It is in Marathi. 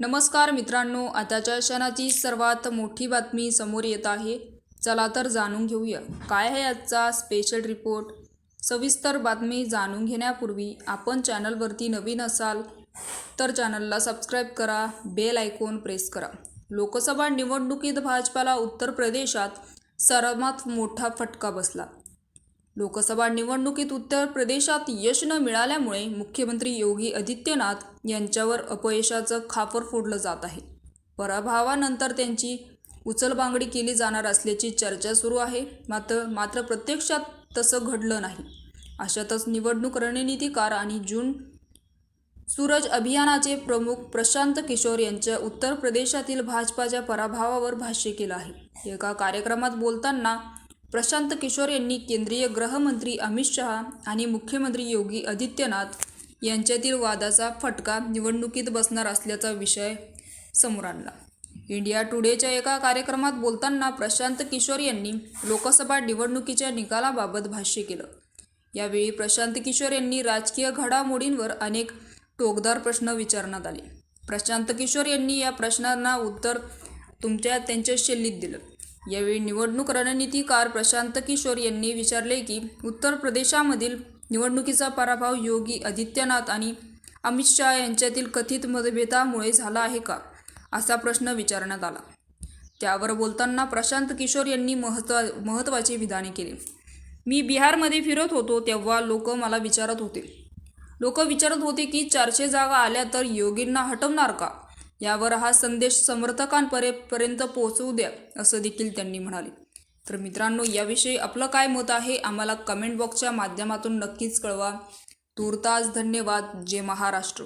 नमस्कार मित्रांनो आताच्या क्षणाची सर्वात मोठी बातमी समोर येत आहे. चला तर जाणून घेऊया. काय आहे आजचा स्पेशल रिपोर्ट सविस्तर बातमी जाणून घेण्यापूर्वी आपण चॅनलवरती नवीन असाल तर चॅनलला सबस्क्राईब करा बेल आयकॉन प्रेस करा. लोकसभा निवडणुकीत भाजपाला उत्तर प्रदेशात सर्वात मोठा फटका बसला. लोकसभा निवडणुकीत उत्तर प्रदेशात यश न मिळाल्यामुळे मुख्यमंत्री योगी आदित्यनाथ यांच्यावर अपयशाचं खापर फोडलं जात आहे. पराभवानंतर त्यांची उचलबांगडी केली जाणार असल्याची चर्चा सुरू आहे. मात्र मात्र प्रत्यक्षात तसं घडलं नाही. अशातच निवडणूक रणनीतीकार आणि जून सूरज अभियानाचे प्रमुख प्रशांत किशोर यांच्या उत्तर प्रदेशातील भाजपाच्या पराभवावर भाष्य केलं आहे. एका कार्यक्रमात बोलताना प्रशांत किशोर यांनी केंद्रीय गृहमंत्री अमित शहा आणि मुख्यमंत्री योगी आदित्यनाथ यांच्यातील वादाचा फटका निवडणुकीत बसणार असल्याचा विषय समोर आणला. इंडिया टुडेच्या एका कार्यक्रमात बोलताना प्रशांत किशोर यांनी लोकसभा निवडणुकीच्या निकालाबाबत भाष्य केलं. यावेळी प्रशांत किशोर यांनी राजकीय घडामोडींवर अनेक टोकदार प्रश्न विचारण्यात आले. प्रशांत किशोर यांनी या प्रश्नांना उत्तर तुमच्या त्यांच्या शैलीत दिलं. यावेळी निवडणूक रणनीतीकार प्रशांत किशोर यांनी विचारले की उत्तर प्रदेशामधील निवडणुकीचा पराभव योगी आदित्यनाथ आणि अमित शहा यांच्यातील कथित मतभेदामुळे झाला आहे का? असा प्रश्न विचारण्यात आला. त्यावर बोलताना प्रशांत किशोर यांनी महत्वा महत्त्वाचे विधाने केली. मी बिहारमध्ये फिरत होतो तेव्हा लोक मला विचारत होते. लोक विचारत होते की चारशे जागा आल्या तर योगींना हटवणार का? यावर हा संदेश समर्थकांपर्यंत पोहोचवू द्या असं देखील त्यांनी म्हणाले. तर मित्रांनो याविषयी आपलं काय मत आहे आम्हाला कमेंट बॉक्सच्या माध्यमातून नक्कीच कळवा. तूर्तास धन्यवाद जय महाराष्ट्र.